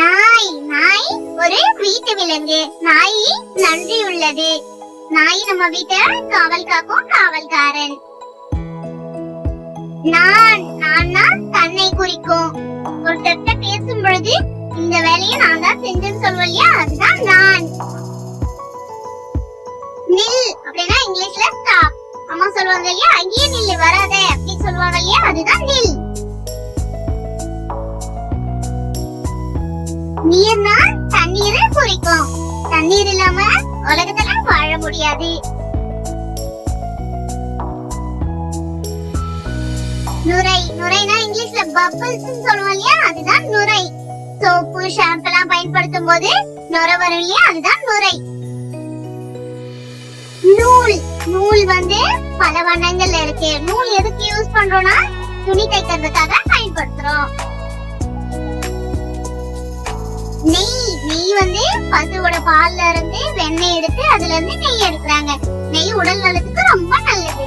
நாய் நாய் ஒரு வீட்டு விலங்கு. நாய் நன்றி உள்ளது. நாய் நம்ம வீட்டை காவல் காக்கும் காவல்காரன். நான் நான்னா தன்னை குறிக்கும். ஒருத்தர்கிட்ட பேசும் பொழுது இந்த வேலையை நான் தான் செஞ்சேன்னு சொல்லுவோம் இல்லையா? அதுதான் நான். நில் அப்படின்னா இங்கிலீஷ்ல ஸ்டாப் அம்மா சொல்லுவாங்க இல்லையா? அங்கேயே நில்லு வராத அப்படின்னு சொல்லுவாங்க இல்லையா? அதுதான் நில். நீர்னா தண்ணீரை குறிக்கும் தண்ணீர் இல்லாம உலகத்துல வாழ முடியாது. நுரை. நுரைனா இங்கிலீஷ்ல பபிள்ஸ் சொல்லுவோம் இல்லையா? அதுதான் நுரை. சோப்பு ஷாம்பு எல்லாம் பயன்படுத்தும் போது நுரை வரும் இல்லையா? அதுதான் நுரை. நூல் வந்து பல வண்ணங்கள்ல இருக்கு. நூல் எதுக்கு யூஸ் பண்றோம்னா துணி தைக்கிறதுக்காக பயன்படுத்துறோம். நெய் நெய் வந்து பசுவோட பால்ல இருந்து வெண்ணெய் எடுத்து அதுல இருந்து நெய் எடுக்கிறாங்க. நெய் உடல் நலத்துக்கு ரொம்ப நல்லது.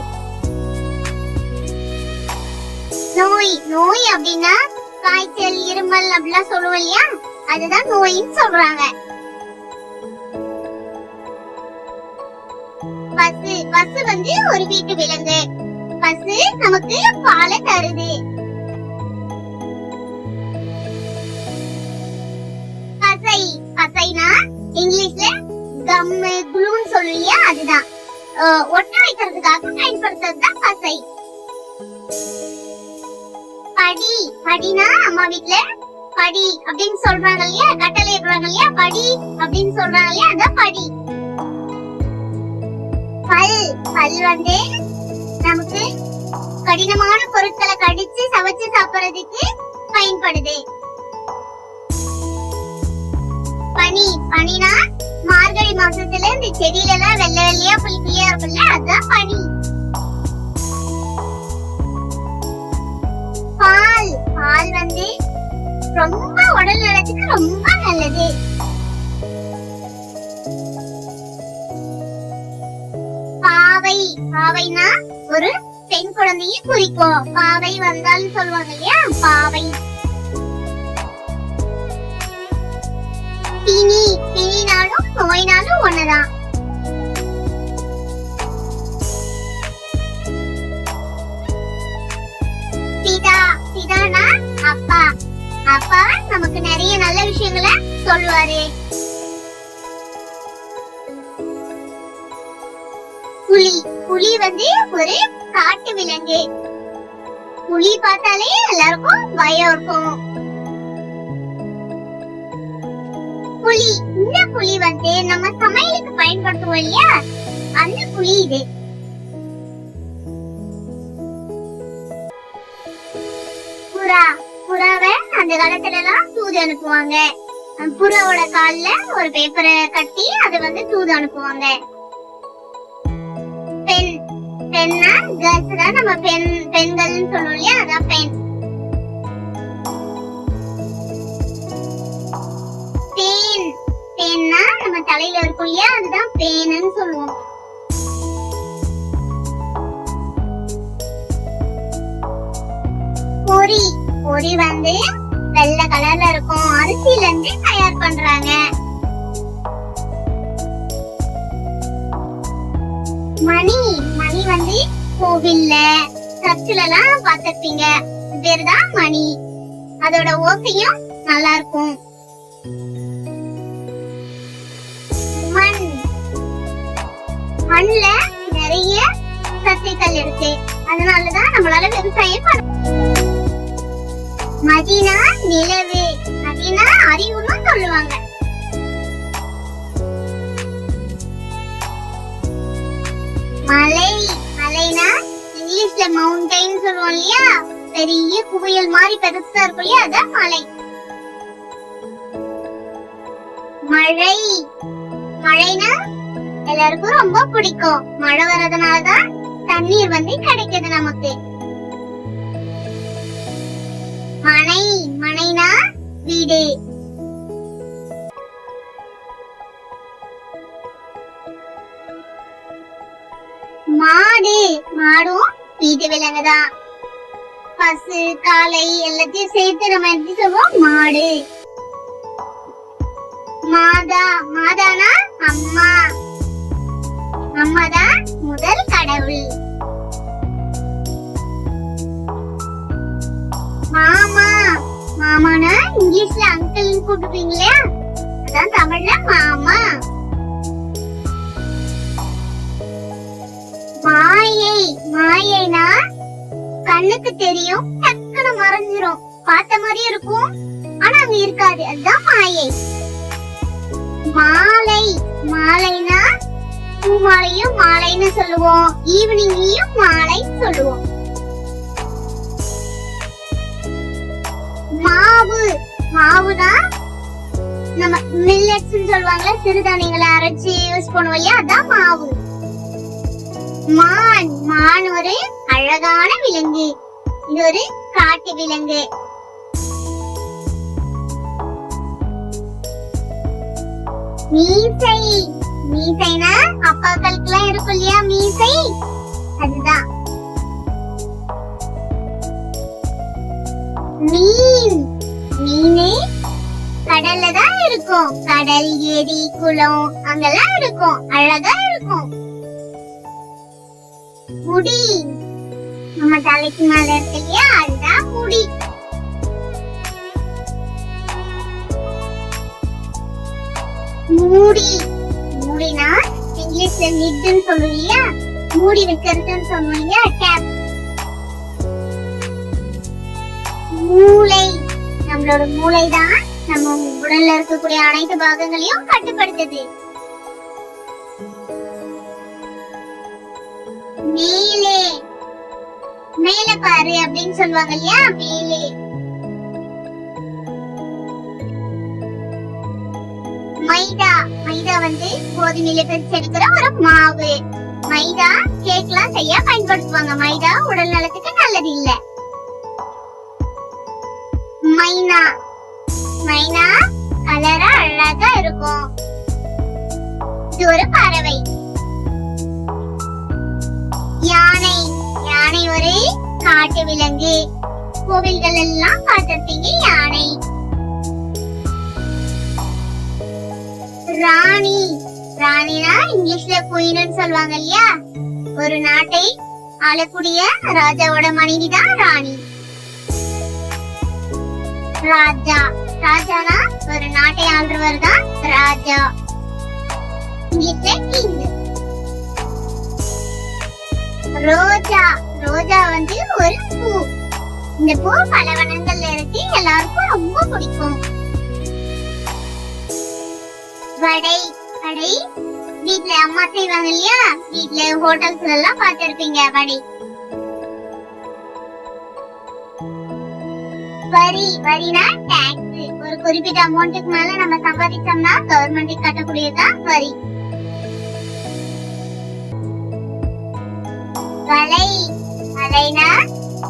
நோய் நோய் அப்படின்னா காய்ச்சல் இருமல் அப்படிலாம் சொல்லுவோம் இல்லையா? அதுதான் நோயின்னு சொல்றாங்க. பசு வந்து ஒரு வீட்டு விலங்கு. பசு நமக்கு பாலை தருது. பசை. பசைனா இங்கிலீஷ்ல கம் குளூன்னு சொல்லியா அதுதான். ஒட்ட வைக்கிறதுக்காக பயன்படுத்துறது தான் பசை. படி. படினா அம்மா வீட்ல படி அப்படின்னு சொல்றாங்க இல்லையா? கட்டளை இல்லையா? படி அப்படின்னு சொல்றாங்க இல்லையா? அதான் படி. பல் பல் வந்து நமக்கு கடினமான பொருட்களை கடிச்சு சமைச்சு சாப்பிடுறதுக்கு பயன்படுது. பனி பனினா மார்கழி மாசத்துல இந்த செடியில எல்லாம் வெள்ளை வெள்ளையா புள்ளி புள்ளியா இருக்கும்ல அதுதான் பனி. பால் பால் வந்து ரொம்ப உடல் நலத்துக்கு ரொம்ப நல்லது. பாவை பாவைனா ஒரு பெண் குழந்தையை குறிக்கும் பாவை வந்தாலும் சொல்லுவாங்க இல்லையா? பாவை. பிணி பிணினாலும் நோய்னாலும் ஒண்ணுதான். பிதா பிதானா? அப்பா. அப்பா நமக்கு நிறைய நல்ல விஷயங்களை சொல்லுவாரு. புலி புலி வந்து ஒரு காட்டு விலங்கு. புலி பார்த்தாலே எல்லாருக்கும் பயம் இருக்கும். புலி இந்த புலி வந்து நம்ம சமையலுக்கு பயன்படுத்துவோம் இல்லையா? அந்த புலி இது. புறா புறாவை அந்த காலத்துல எல்லாம் தூது அனுப்புவாங்க. புறாவோட கால்ல ஒரு பேப்பரை கட்டி அதை வந்து தூது அனுப்புவாங்க. கேர்ள்ஸ் தான் நம்ம பெண் பெண்கள்னு சொல்லுவோம் இல்லையா? அதான் பெண். பேன் பேன்னா நம்ம தலையில இருக்கும் இல்லையா? அதுதான் பேனுன்னு சொல்லுவோம். பொரி பொரி வந்து வெள்ளை கலர்ல இருக்கும். அரிசியில இருந்து தயார் பண்றாங்க. மணி. மணி வந்து கோவில்ல சர்ச்சில எல்லாம் பாத்திருப்பீங்க பேருதான் மணி. அதோட ஓசையும் நல்லா இருக்கும். மண். மண்ல நிறைய சத்துக்கள் இருக்கு. அதனாலதான் நம்மளால விவசாயம் பண்ண மதினா நிலவு. குவியல் மாதிரி பெருசா இருக்கும் இல்லையா அதான் மலை. மழை. மழைனா எல்லாருக்கும் ரொம்ப பிடிக்கும். மழை வர்றதுனாலதான் தண்ணீர் வந்து கிடைக்குது நமக்கு. மனை. மனைனா வீடு. மாடு. மாடும் வீட்டு விலங்குதான். பசு காளை எல்லாத்தையும் சேர்த்து நம்ம எப்படி சொல்லுவோம்? மாடு. மாதா மாதானா? அம்மா. அம்மா தான் முதல் கடவுள். மாமா. மாமானா இங்கிலீஷ்ல அங்கிள் கூப்பிடுவீங்க இல்லையா அதான் தமிழ்ல மாமா. மாயை மாயைனா கண்ணுக்கு தெரியும் டக்குனு மறைஞ்சிரும். பார்த்த மாதிரி இருக்கும். ஆனா அங்க இருக்காது. அதுதான் மாயை. மாலை. மாலைனா பூ மாலையும் மாலைன்னு சொல்லுவோம். ஈவினிங்லயும் மாலை சொல்லுவோம். மாவு. மாவுனா நம்ம மில்லட்ஸ் சொல்லுவாங்கல்ல சிறுதானியங்களை அரைச்சு யூஸ் பண்ணுவோம் இல்லையா? அதான் மாவு. மான். மான் ஒரு அழகான விலங்கு. இது ஒரு காட்டு விலங்கு. மீசை. மீசைனா அப்பாக்களுக்கு எல்லாம் இருக்கும் இல்லையா மீசை? அதுதான். மீன். மீனு கடல்ல தான் இருக்கும். கடல் ஏரி குளம் அங்கெல்லாம் இருக்கும். அழகா இருக்கும். முடி. நம்ம தலைக்கு மேல இருக்கு இல்லையா அதுதான் முடி. மூடி. மூடினா இங்கிலீஷ்ல லிட்னு சொல்லுவோம் இல்லையா மூடி வைக்கிறதுன்னு சொல்லுவோம் இல்லையா கேப் மூளை. நம்மளோட மூளை தான் நம்ம உடல்ல இருக்கக்கூடிய அனைத்து பாகங்களையும் கட்டுப்படுத்துது. மேல பாரு அப்படின்னு சொல்லுவாங்க இல்லையா? மேலே. மைதா. மைதா வந்து கோதுமையில பிரிச்செடுக்கிற ஒரு மாவு. மைதா கேக்லாம் செய்ய பயன்படுத்துவாங்க. மைதா உடல் நலத்துக்கு நல்லது இல்ல. மைனா. மைனா கலரா அழகா இருக்கும். இது ஒரு பறவை. காட்டு விலங்கு கோவில்கள் எல்லாம் பார்த்திருப்பீங்க யானை. ராணி. ராணினா இங்கிலீஷ்ல குயின்னு சொல்லுவாங்க இல்லையா? ஒரு நாட்டை ஆளக்கூடிய ராஜாவோட மனைவி தான் ராணி. ராஜா. ராஜானா ஒரு நாட்டை ஆள்றவர் தான் ராஜா. இங்கிலீஷ்ல கிங். ரோஜா. ரோஜா வந்து ஒரு பூ. இந்த பூ பல வண்ணங்கள்ல இருக்கு. எல்லாருக்கும் ரொம்ப பிடிக்கும். வடை வடை. வீட்ல அம்மா செய்வாங்க இல்லையா? வீட்ல ஹோட்டல்ஸ்ல எல்லாம் பார்த்திருப்பீங்க வடை. வரி வரினா டாக்ஸ் ஒரு குறிப்பிட்ட அமௌண்ட்டுக்கு மேல நம்ம சம்பாதிச்சோம்னா கவர்மெண்ட் கட்டக்கூடியதுதான் வரி. வலை வலைனா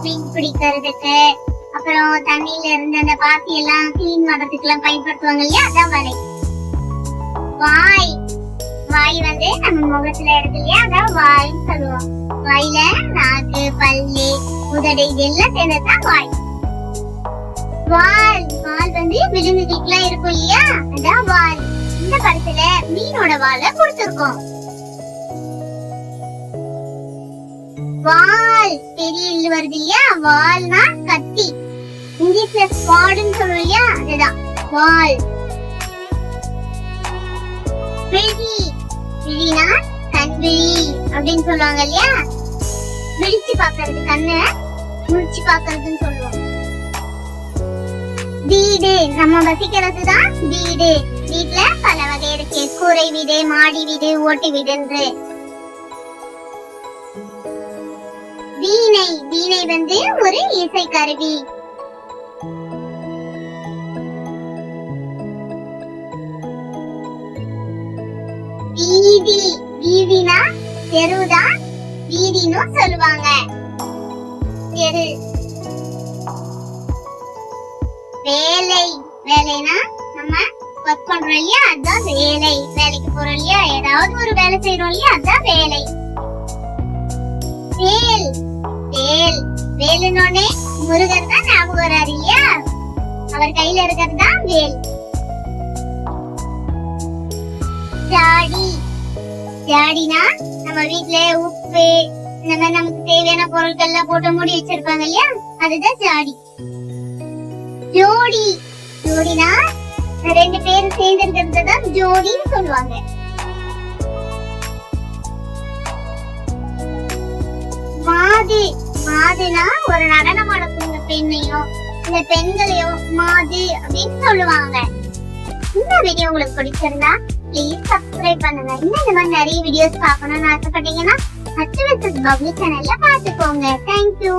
மீன் பிடிக்கிறதுக்கு அப்புறம் தண்ணியில இருந்து அந்த பாத்தி எல்லாம் கிளீன் பண்றதுக்கு எல்லாம் பயன்படுத்துவாங்க இல்லையா? அதான் வலை. வாய். வாய் வந்து நம்ம முகத்துல இருக்கு இல்லையா? அதான் வாய்னு சொல்லுவோம். வாயில நாக்கு பல்லு உதடு இதெல்லாம் சேர்ந்ததுதான் வாய். வால். வால் வந்து விலங்குகளுக்குலாம் இருக்கும் இல்லையா? அதான் வால். இந்த படத்துல மீனோட வாழை கொடுத்துருக்கோம். வால் பெரிய இல்லு வருது இல்லையா வால்னா கத்தி. இங்கிலீஷ்ல ஸ்வாடுன்னு சொல்லுவோம் இல்லையா அதுதான். வால் விழி. விழினா கண்விழி அப்படின்னு சொல்லுவாங்க இல்லையா? விழிச்சு பாக்குறது கண்ணை முழிச்சு பாக்குறதுன்னு சொல்லுவோம் வீடு. நம்ம வசிக்கிறது தான் வீடு. வீட்டுல பல வகை இருக்கு கூரை வீடு மாடி வீடு ஓட்டு வீடு வீணை வீணை வந்து ஒரு இசை கருவி. வீதி வீதினா தெருதான் வீதின்னு சொல்லுவாங்க. தெரு. வேலை வேலைனா நம்ம ஒர்க் பண்றோம் இல்லையா? அதுதான் வேலை. வேலைக்கு போறோம் இல்லையா? ஏதாவது ஒரு வேலை செய்யறோம் இல்லையா? அதுதான் வேலை. வேல். வேல். வேலுனோடனே முருகர் தான் ஞாபகம் வராரு இல்லையா? அவர் கையில இருக்கிறது தான் வேல். ஜாடி. ஜாடினா நம்ம வீட்டுல உப்பு இந்த மாதிரி நமக்கு தேவையான பொருட்கள் எல்லாம் போட்டு மூடி வச்சிருப்பாங்க இல்லையா? அதுதான் ஜாடி. ஜோடி. ஜோடினா ரெண்டு பேரும் சேர்ந்து இருக்கிறது தான் ஜோடின்னு சொல்லுவாங்க. மாதி மாதினா ஒரு நடனம் ஆடக்கூடிய பெண்ணையோ இந்த பெண்களையோ மாதி அப்படின்னு சொல்லுவாங்க. இந்த வீடியோ உங்களுக்கு பிடிச்சிருந்தா ப்ளீஸ் சப்ஸ்கிரைப் பண்ணுங்க. இன்னும் இந்த மாதிரி நிறைய வீடியோஸ் பார்க்கணும்னு ஆசைப்பட்டீங்கன்னா அச்சு பப்ளிக் சேனல்ல பாத்துக்கோங்க தேங்க்யூ